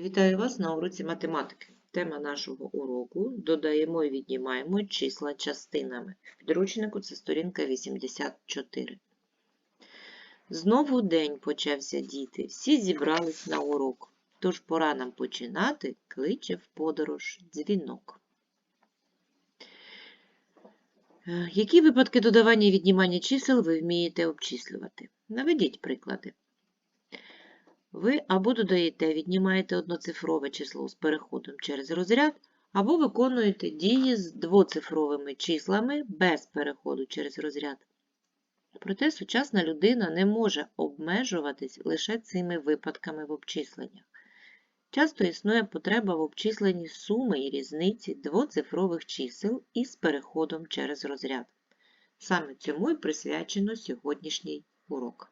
Вітаю вас на уроці математики. Тема нашого уроку додаємо і віднімаємо числа частинами. В підручнику це сторінка 84. Знову день почався діти. Всі зібрались на урок. Тож пора нам починати, кличе в подорож дзвінок. Е, Які випадки додавання і віднімання чисел ви вмієте обчислювати? Наведіть приклади. Ви або додаєте, віднімаєте одноцифрове число з переходом через розряд, або виконуєте дії з двоцифровими числами без переходу через розряд. Проте сучасна людина не може обмежуватись лише цими випадками в обчисленнях. Часто існує потреба в обчисленні суми і різниці двоцифрових чисел із переходом через розряд. Саме цьому і присвячено сьогоднішній урок.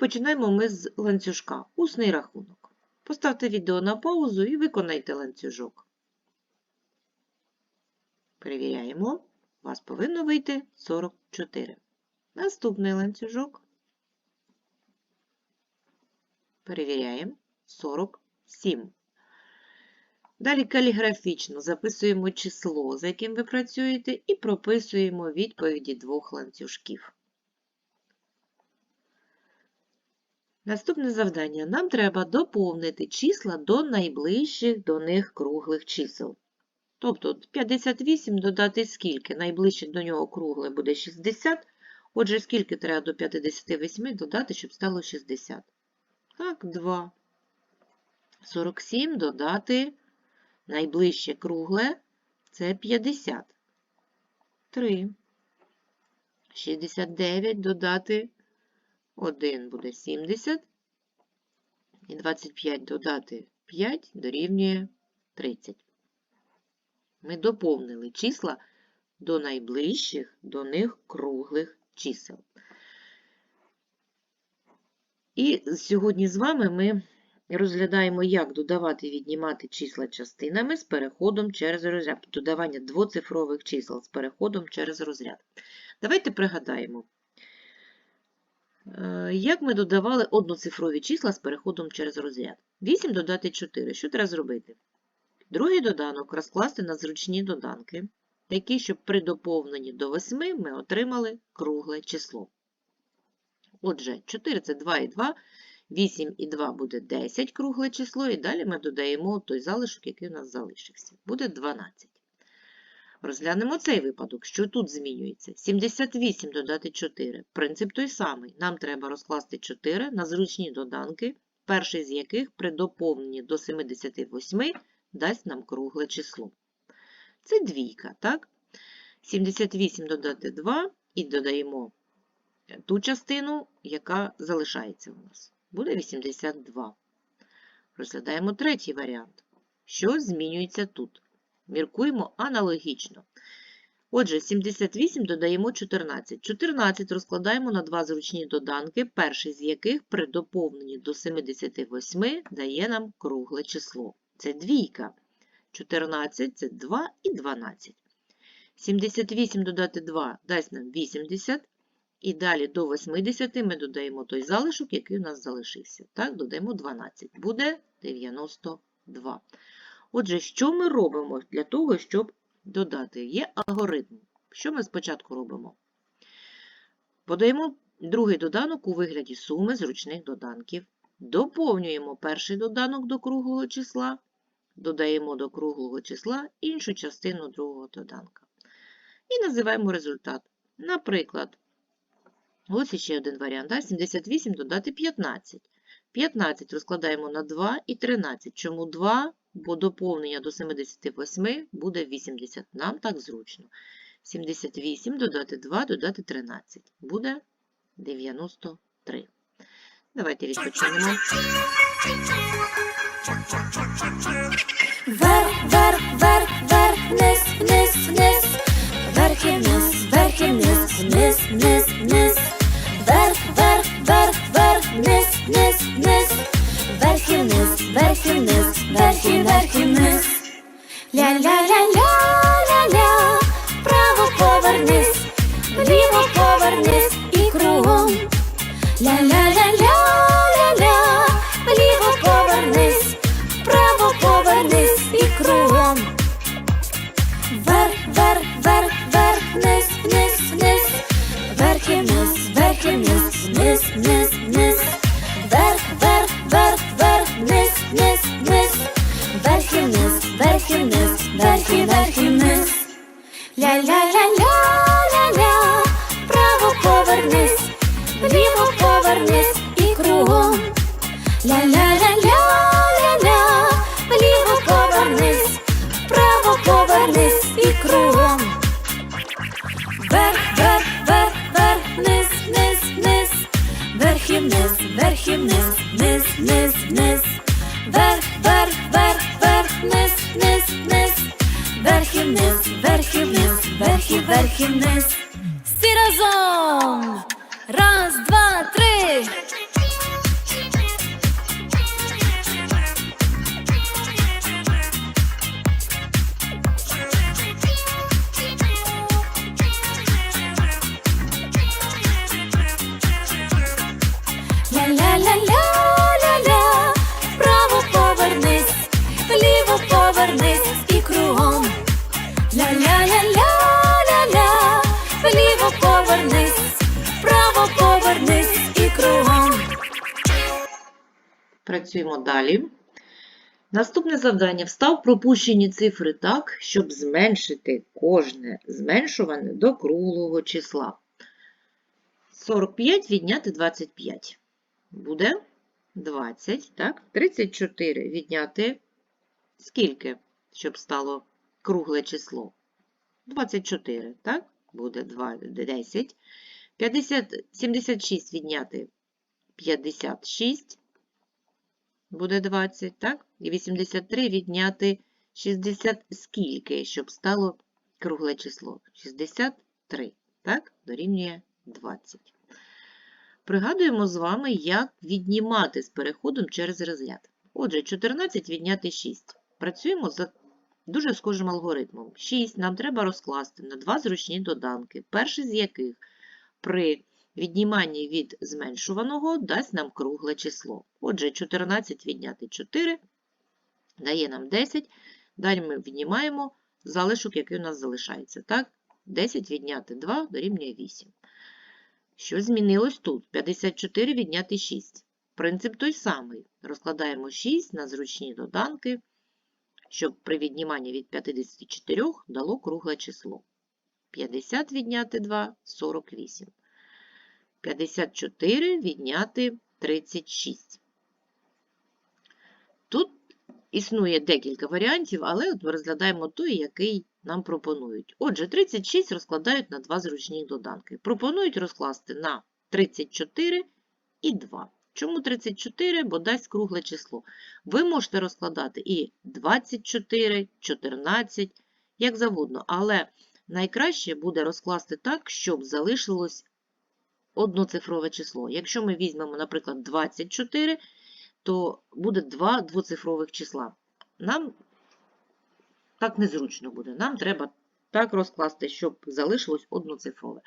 Починаємо ми з ланцюжка. Усний рахунок. Поставте відео на паузу і виконайте ланцюжок. Перевіряємо. У вас повинно вийти 44. Наступний ланцюжок. Перевіряємо 47. Далі каліграфічно записуємо число, за яким ви працюєте, і прописуємо відповіді двох ланцюжків. Наступне завдання. Нам треба доповнити числа до найближчих до них круглих чисел. Тобто 58 додати скільки? Найближче до нього кругле буде 60. Отже, скільки треба до 58 додати, щоб стало 60? Так, 2. 47 додати найближче кругле це 50. 3. 69 додати 1 буде 70. І 25 додати 5 дорівнює 30. Ми доповнили числа до найближчих до них круглих чисел. І сьогодні з вами ми розглядаємо, як додавати і віднімати числа частинами з переходом через розряд. Додавання двоцифрових чисел з переходом через розряд. Давайте пригадаємо. Е, Як ми додавали одноцифрові числа з переходом через розряд? 8 додати 4. Що треба зробити? Другий доданок розкласти на зручні доданки, такі, щоб при доповненні до 8 ми отримали кругле число. Отже, 4 це 2 і 2, 8 і 2 буде 10 кругле число, і далі ми додаємо той залишок, який у нас залишився. Буде 12. Розглянемо цей випадок, що тут змінюється. 78 додати 4. Принцип той самий. Нам треба розкласти 4 на зручні доданки, перший з яких при доповненні до 78 дасть нам кругле число. Це двійка, так? 78 додати 2 і додаємо ту частину, яка залишається у нас. Буде 82. Розглядаємо третій варіант. Що змінюється тут? Міркуємо аналогічно. Отже, 78 додаємо 14. 14 розкладаємо на два зручні доданки, перший з яких при доповненні до 78 дає нам кругле число. Це двійка. 14 це 2 і 12. 78 додати 2 дасть нам 80. І далі до 80 ми додаємо той залишок, який у нас залишився. Так, додаємо 12. Буде 92. Отже, що ми робимо для того, щоб додати? Є алгоритм. Що ми спочатку робимо? Подаємо другий доданок у вигляді суми зручних доданків. Доповнюємо перший доданок до круглого числа, додаємо до круглого числа іншу частину другого доданка. І називаємо результат. Наприклад, ось ще один варіант. Да? 78 додати 15. 15 розкладаємо на 2 і 13. Чому 2? Бо доповнення до 78 буде 80. Нам так зручно. 78 додати 2, додати 13. Буде 93. Давайте відпочинемо. Вверх, вверх, вверх, вверх, вниз, вниз, вниз. Вверх і вниз, вверх і вниз, вниз, вниз, вниз. Ля-ля-ля-ля-ля-ля. повернись, вліво повернись і кругом. Ля-ля-ля-ля-ля-ля, вліво повернись, вправо повернись і кругом. Вверх, вверх, вверх, вверх, вниз, вниз, вниз, вверх і вниз, вверх і вниз, вниз, вниз, вниз, вверх, вверх, вверх, вверх, вниз, вниз, вниз, вверх і вниз, вверх і вниз, вверх і вверх і вниз. Всі! Працюємо далі. Наступне завдання. Встав пропущені цифри так, щоб зменшити кожне зменшуване до круглого числа. 45 відняти 25. Буде 20, так? 34 відняти скільки, щоб стало кругле число? 24, так? Буде 2, 10. 50, 76 відняти 56 буде 20, так? І 83 відняти 60 скільки, щоб стало кругле число? 63, так? Дорівнює 20. Пригадуємо з вами, як віднімати з переходом через розряд. Отже, 14 відняти 6. Працюємо за дуже схожим алгоритмом. 6 нам треба розкласти на два зручні доданки, перший з яких при відніманні від зменшуваного дасть нам кругле число. Отже, 14 відняти 4 дає нам 10. Далі ми віднімаємо залишок, який у нас залишається. Так? 10 відняти 2 дорівнює 8. Що змінилось тут? 54 відняти 6. Принцип той самий. Розкладаємо 6 на зручні доданки, щоб при відніманні від 54 дало кругле число. 50 відняти 2 – 48. 54 відняти 36. Тут існує декілька варіантів, але от ми розглядаємо той, який нам пропонують. Отже, 36 розкладають на два зручні доданки. Пропонують розкласти на 34 і 2. Чому 34? Бо дасть кругле число. Ви можете розкладати і 24, 14, як завгодно, але найкраще буде розкласти так, щоб залишилось одноцифрове число. Якщо ми візьмемо, наприклад, 24, то буде два двоцифрових числа. Нам так незручно буде. Нам треба так розкласти, щоб залишилось одноцифрове.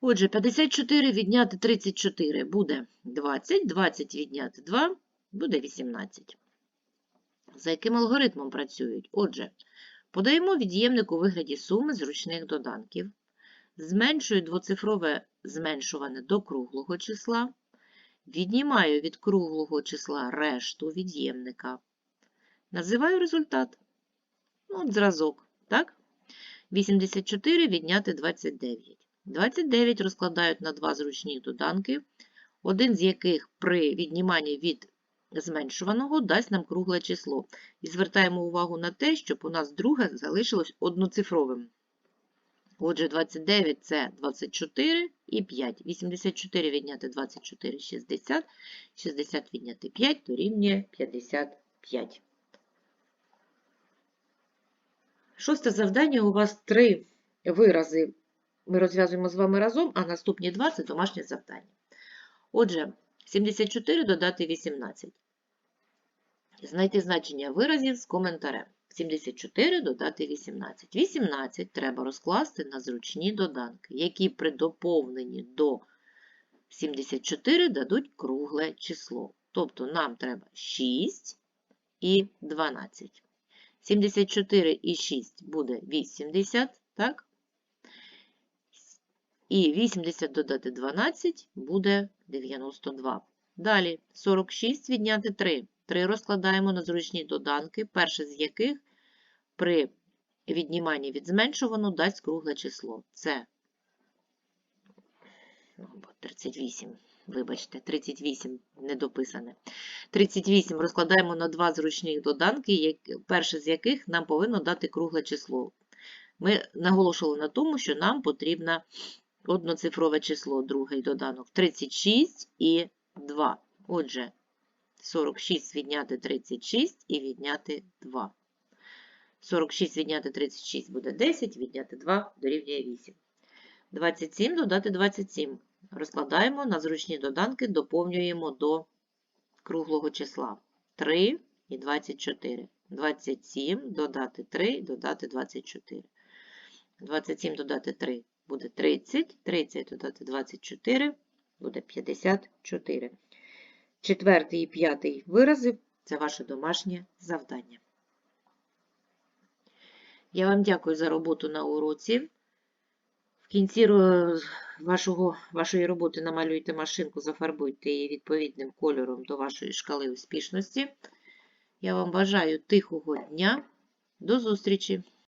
Отже, 54 відняти 34 буде 20, 20 відняти 2 буде 18. За яким алгоритмом працюють? Отже, подаємо від'ємник у вигляді суми зручних доданків, зменшую двоцифрове зменшуване до круглого числа, віднімаю від круглого числа решту від'ємника, називаю результат. Ну, от зразок, так? 84 відняти 29. 29 розкладають на два зручні доданки, один з яких при відніманні від зменшуваного дасть нам кругле число. І звертаємо увагу на те, щоб у нас друге залишилось одноцифровим. Отже, 29 це 24 і 5. 84 відняти 24 – 60. 60 відняти 5 дорівнює 55. Шосте завдання. У вас три вирази ми розв'язуємо з вами разом, а наступні два – це домашнє завдання. Отже, 74 додати 18. Знайти значення виразів з коментарем. 74 додати 18. 18 треба розкласти на зручні доданки, які при доповненні до 74 дадуть кругле число. Тобто нам треба 6 і 12. 74 і 6 буде 80, так? І 80 додати 12 буде 92. Далі 46 відняти 3. 3 розкладаємо на зручні доданки, перше з яких при відніманні від зменшуваного дасть кругле число. Це 38. Вибачте, 38 недописане. 38 розкладаємо на два зручних доданки, перше з яких нам повинно дати кругле число. Ми наголошували на тому, що нам потрібно одноцифрове число, другий доданок 36 і 2. Отже, 46 відняти 36 і відняти 2. 46 відняти 36 буде 10, відняти 2 дорівнює 8. 27 додати 27. Розкладаємо на зручні доданки, доповнюємо до круглого числа. 3 і 24. 27 додати 3, додати 24. 27 додати 3 буде 30, 30 додати 24 буде 54. Четвертий і п'ятий вирази – це ваше домашнє завдання. Я вам дякую за роботу на уроці. В кінці вашого, вашої роботи намалюйте машинку, зафарбуйте її відповідним кольором до вашої шкали успішності. Я вам бажаю тихого дня. До зустрічі!